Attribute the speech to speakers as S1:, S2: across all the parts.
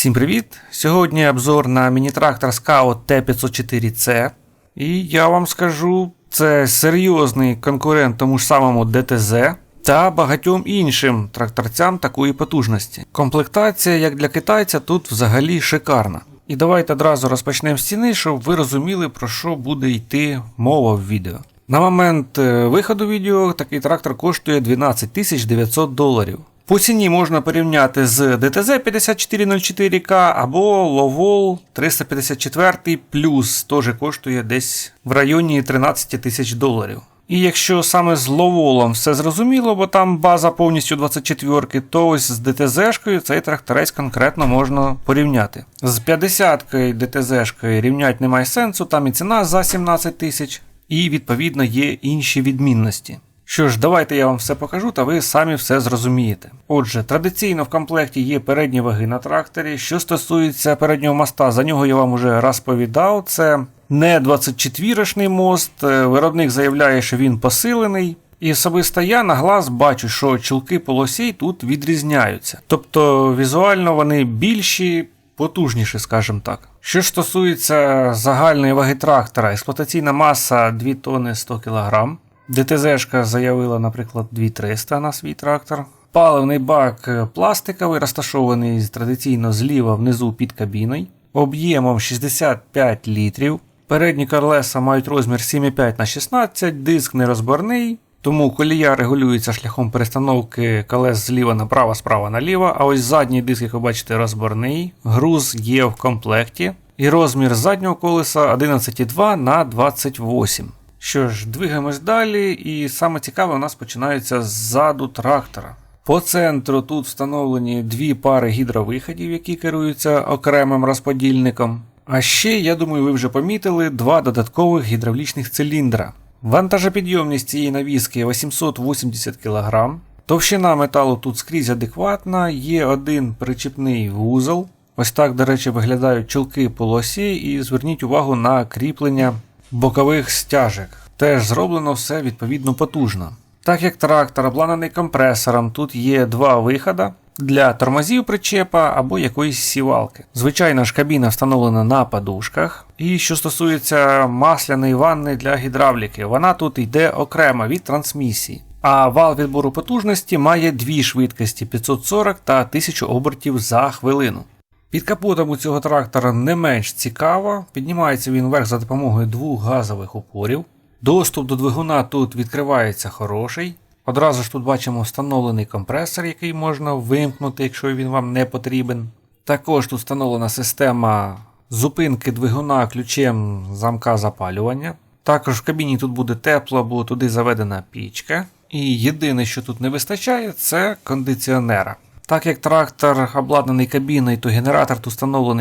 S1: Всім привіт! Сьогодні обзор на міні-трактор Scout T504C. І я вам скажу, це серйозний конкурент тому ж самому DTZ та багатьом іншим тракторцям такої потужності. Комплектація, як для китайця, тут взагалі шикарна. І давайте одразу розпочнемо з ціни, щоб ви розуміли, про що буде йти мова в відео. На момент е, виходу відео такий трактор коштує 12 900 доларів. По ціні можна порівняти з DTZ 5404K або Lovol 354 плюс теж коштує десь в районі 13 тисяч доларів. І якщо саме з Ловолом все зрозуміло, бо там база повністю 24-ки, то ось з ДТЗ-шкою цей тракторець конкретно можна порівняти. З 50-кою ДТЗ-шкою рівняти немає сенсу, там і ціна за 17 тисяч, і відповідно є інші відмінності. Що ж, давайте я вам все покажу, та ви самі все зрозумієте. Отже, традиційно в комплекті є передні ваги на тракторі. Що стосується переднього моста, за нього я вам вже розповідав. Це не 24-шний мост. е, Виробник заявляє, що він посилений. І особисто я на глаз бачу, що чулки полосей тут відрізняються. Тобто візуально вони більші, потужніші, скажімо так. Що ж стосується загальної ваги трактора, експлуатаційна маса 2 тонни 100 кг. ДТЗ-шка заявила, наприклад, 2300 на свій трактор. Паливний бак е, пластиковий, розташований традиційно зліва внизу під кабіною, об'ємом 65 літрів. Передні колеса мають розмір 7,5 на 16, диск нерозборний, тому колія регулюється шляхом перестановки колес зліва направо, справа наліво. А ось задній диск, як ви бачите, розборний. Груз є в комплекті. І розмір заднього колеса 11,2 на 28. Що ж, двигаємось далі, і саме цікаве у нас починається ззаду трактора. По центру тут встановлені дві пари гідровиходів, які керуються окремим розподільником. А ще, я думаю, ви вже помітили два додаткових гідравлічних циліндра. Вантажопідйомність цієї навіски 880 кг. Товщина металу тут скрізь адекватна, є один причіпний вузол. Ось так, до речі, виглядають чулки полосі, і зверніть увагу на кріплення бокових стяжок. Теж зроблено все відповідно потужно. Так як трактор обладнаний компресором, тут є два виходи для тормозів причепа або якоїсь сівалки. Звичайно ж, кабіна встановлена на подушках. І що стосується масляної ванни для гідравліки, вона тут йде окремо від трансмісії. А вал відбору потужності має дві швидкості 540 та 1000 обертів за хвилину. Під капотом у цього трактора не менш цікаво, піднімається він вверх за допомогою двох газових опорів. Доступ до двигуна тут відкривається хороший. Одразу ж тут бачимо встановлений компресор, який можна вимкнути, якщо він вам не потрібен. Також тут встановлена система зупинки двигуна ключем замка запалювання. Також в кабіні тут буде тепло, бо туди заведена пічка. І єдине, що тут не вистачає, це кондиціонера. Так як трактор обладнаний кабіною, то генератор тут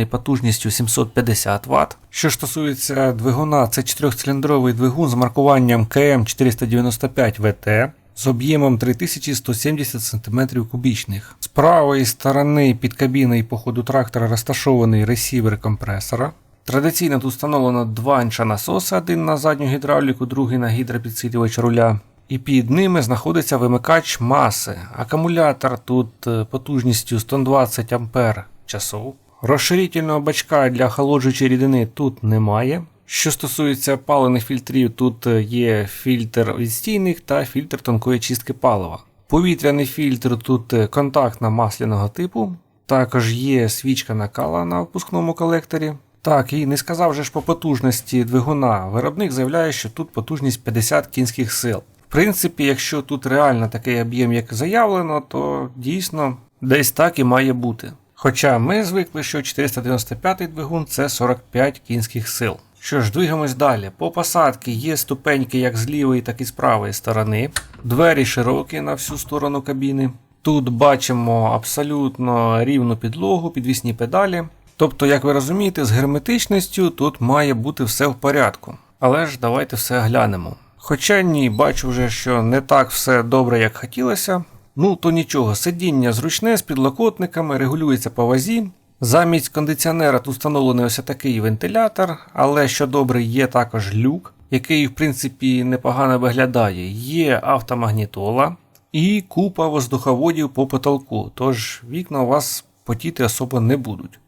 S1: потужністю 750 Вт. Що стосується двигуна, це 4-циліндровий двигун з маркуванням КМ495 ВТ з об'ємом 3170 см кубічних. З правої сторони під кабіною по ходу трактора розташований ресівер компресора. Традиційно тут встановлено два інша насоси, один на задню гідравліку, другий на гідропідсилювач руля. І під ними знаходиться вимикач маси. Акумулятор тут е, потужністю 120 Ампер часов. Розширительного бачка для охолоджуючої рідини тут немає. Що стосується паливних фільтрів, тут е, є фільтр відстійних та фільтр тонкої чистки палива. Повітряний фільтр тут е, контактна масляного типу. Також є свічка накала на впускному колекторі. Так, і не сказав же ж по потужності двигуна. Виробник заявляє, що тут потужність 50 кінських сил. Принципі, якщо тут реально такий об'єм, як заявлено, то дійсно десь так і має бути. Хоча ми звикли, що 495-й двигун це 45 кінських сил. Що ж, двигаємось далі. По посадці є ступеньки як з лівої, так і з правої сторони. Двері широкі на всю сторону кабіни. Тут бачимо абсолютно рівну підлогу, підвісні педалі. Тобто, як ви розумієте, з герметичністю тут має бути все в порядку. Але ж давайте все глянемо. Хоча ні, бачу вже, що не так все добре, як хотілося. Ну то нічого, сидіння зручне з підлокотниками, регулюється по вазі. Замість кондиціонера тут встановлений ось такий вентилятор, але що добре, є також люк, який, в принципі, непогано виглядає. Є автомагнітола і купа воздуховодів по потолку, тож вікна у вас потіти особо не будуть.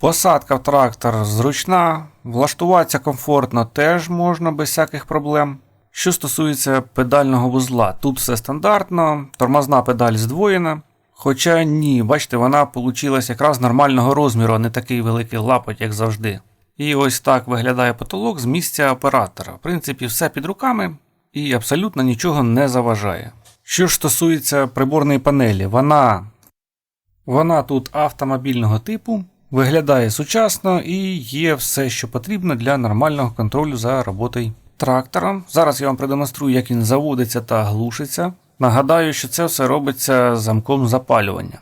S1: Посадка в трактор зручна, влаштуватися комфортно теж можна без всяких проблем. Що стосується педального вузла, тут все стандартно, тормозна педаль здвоєна. Хоча ні, бачите, вона вийшла якраз нормального розміру, а не такий великий лапоть, як завжди. І ось так виглядає потолок з місця оператора. В принципі, все під руками і абсолютно нічого не заважає. Що ж стосується приборної панелі, вона, вона тут автомобільного типу, виглядає сучасно і є все, що потрібно для нормального контролю за роботою трактором. Зараз я вам продемонструю, як він заводиться та глушиться. Нагадаю, що це все робиться замком запалювання.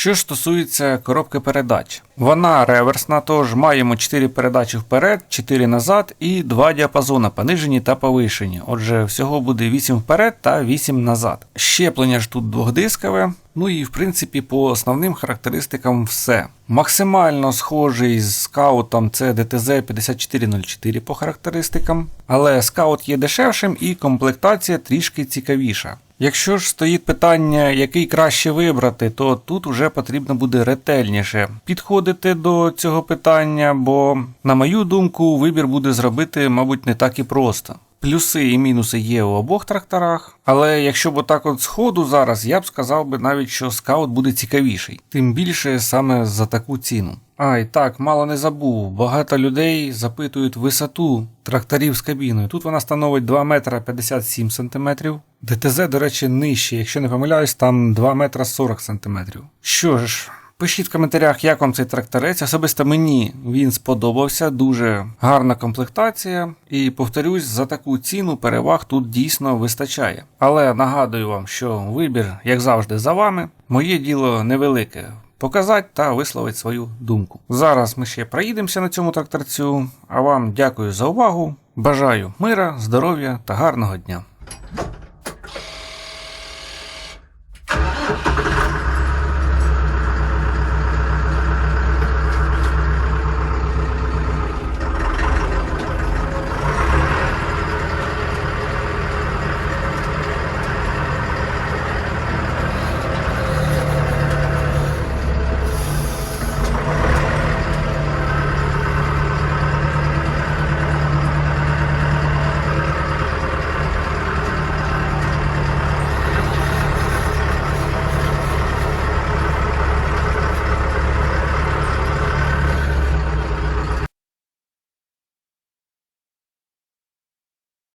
S1: Що ж стосується коробки передач, вона реверсна, тож маємо 4 передачі вперед, 4 назад і 2 діапазони понижені та повишені. Отже, всього буде 8 вперед та 8 назад. Щеплення ж тут двохдискове. Ну і в принципі по основним характеристикам все. Максимально схожий з скаутом це DTZ 5404 по характеристикам, але скаут є дешевшим і комплектація трішки цікавіша. Якщо ж стоїть питання, який краще вибрати, то тут вже потрібно буде ретельніше підходити до цього питання, бо, на мою думку, вибір буде зробити, мабуть, не так і просто. Плюси і мінуси є у обох тракторах, але якщо б отак от сходу зараз, я б сказав би навіть, що скаут буде цікавіший, тим більше саме за таку ціну. А, і так, мало не забув. Багато людей запитують висоту тракторів з кабіною. Тут вона становить 2 метра 57 сантиметрів. ДТЗ, до речі, нижче, якщо не помиляюсь, там 2 метра 40 сантиметрів. Що ж, пишіть в коментарях, як вам цей тракторець. Особисто мені він сподобався, дуже гарна комплектація. І повторюсь, за таку ціну переваг тут дійсно вистачає. Але нагадую вам, що вибір, як завжди, за вами. Моє діло невелике. Показати та висловити свою думку. Зараз ми ще проїдемося на цьому тракторцю, а вам дякую за увагу. Бажаю мира, здоров'я та гарного дня.